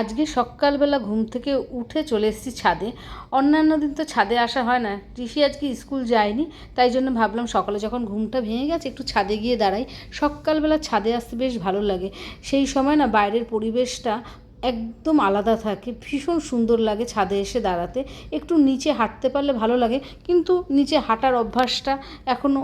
আজকে সকালবেলা ঘুম থেকে উঠে চলে এসেছি ছাদে। অন্যান্য দিন তো ছাদে আসা হয় না। ঋষি আজকে স্কুল যায়নি, তাই জন্য ভাবলাম সকালে যখন ঘুমটা ভেঙে গেছে একটু ছাদে গিয়ে দাঁড়াই। সকালবেলা ছাদে আসতে বেশ ভালো লাগে। সেই সময় না বাইরের পরিবেশটা একদম আলাদা থাকে। ভীষণ সুন্দর লাগে ছাদে এসে দাঁড়াতে। একটু নিচে হাঁটতে পারলে ভালো লাগে, কিন্তু নিচে হাঁটার অভ্যাসটা এখনও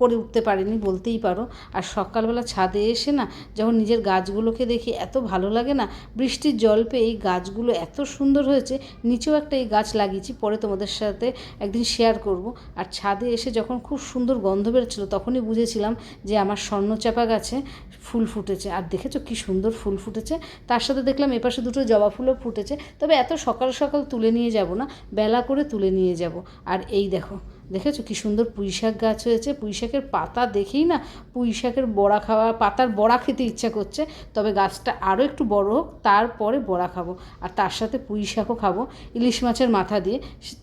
করে উঠতে পারিনি বলতেই পারো। আর সকালবেলা ছাদে এসে না যখন নিজের গাছগুলোকে দেখি এত ভালো লাগে না, বৃষ্টির জল পেয়ে এই গাছগুলো এত সুন্দর হয়েছে, নিচেও একটা এই গাছ লাগিয়েছি, পরে তোমাদের সাথে একদিন শেয়ার করব। আর ছাদে এসে যখন খুব সুন্দর গন্ধ বেরোচ্ছিলো, তখনই বুঝেছিলাম যে আমার স্বর্ণচাপা গাছে ফুল ফুটেছে। আর দেখেছ কি সুন্দর ফুল ফুটেছে? তার সাথে দেখলাম এপাশে দুটো জবা ফুলও ফুটেছে। তবে এত সকাল সকাল তুলে নিয়ে যাব না, বেলা করে তুলে নিয়ে যাব। আর এই দেখো দেখেছ কি সুন্দর পুঁই শাক গাছ হয়েছে। পুঁই শাকের পাতা দেখেই না পুঁই শাকের বড়া খাওয়া, পাতার বড়া খেতে ইচ্ছা করছে। তবে গাছটা আরও একটু বড় হোক, তারপরে বড়া খাব। আর তার সাথে পুঁই শাকও খাব ইলিশ মাছের মাথা দিয়ে।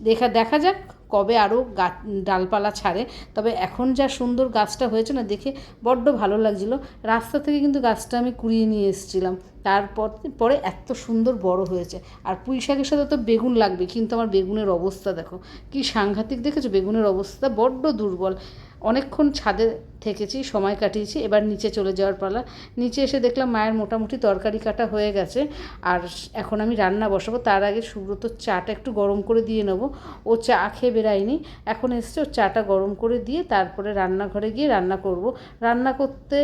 দেখা দেখা যাক কবে আরও গাছ ডালপালা ছাড়ে। তবে এখন যা সুন্দর গাছটা হয়েছে না, দেখে বড্ড ভালো লাগছিল। রাস্তা থেকে কিন্তু গাছটা আমি কুড়িয়ে নিয়ে এসেছিলাম। তারপর, পরে এত সুন্দর বড় হয়েছে। আর পুঁই শাকের সাথে তো বেগুন লাগবে, কিন্তু আমার বেগুনের অবস্থা দেখো। কি সাংঘাতিক দেখেছ? বেগুনের অবস্থা বড্ড দুর্বল। অনেকক্ষণ ছাদে থেকেছি, সময় কাটিয়েছি। এবার নিচে চলে যাওয়ার পালা। নিচে এসে দেখলাম মায়ের মোটামুটি তরকারি কাটা হয়ে গেছে। আর এখন আমি রান্না বসাবো। তার আগে সুব্রত চাটা একটু গরম করে দিয়ে নেব। ও চা খেয়ে বেরায়নি এখন এসছে, ও চাটা গরম করে দিয়ে তারপরে রান্নাঘরে গিয়ে রান্না করব। রান্না করতে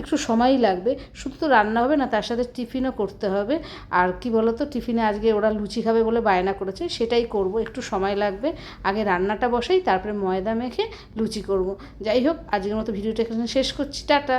একটু সময়ই লাগবে। শুধু তো রান্না হবে না, তার সাথে টিফিনও করতে হবে। আর কি বলতো, টিফিনে আজকে ওরা লুচি খাবে বলে বায়না করেছে। সেটাই করব। একটু সময় লাগবে। আগে রান্নাটা বসাই, তারপরে ময়দা মেখে লুচি করব। যাই হোক আজকের মতো ভিডিওটা এখানে শেষ করছি টাটা।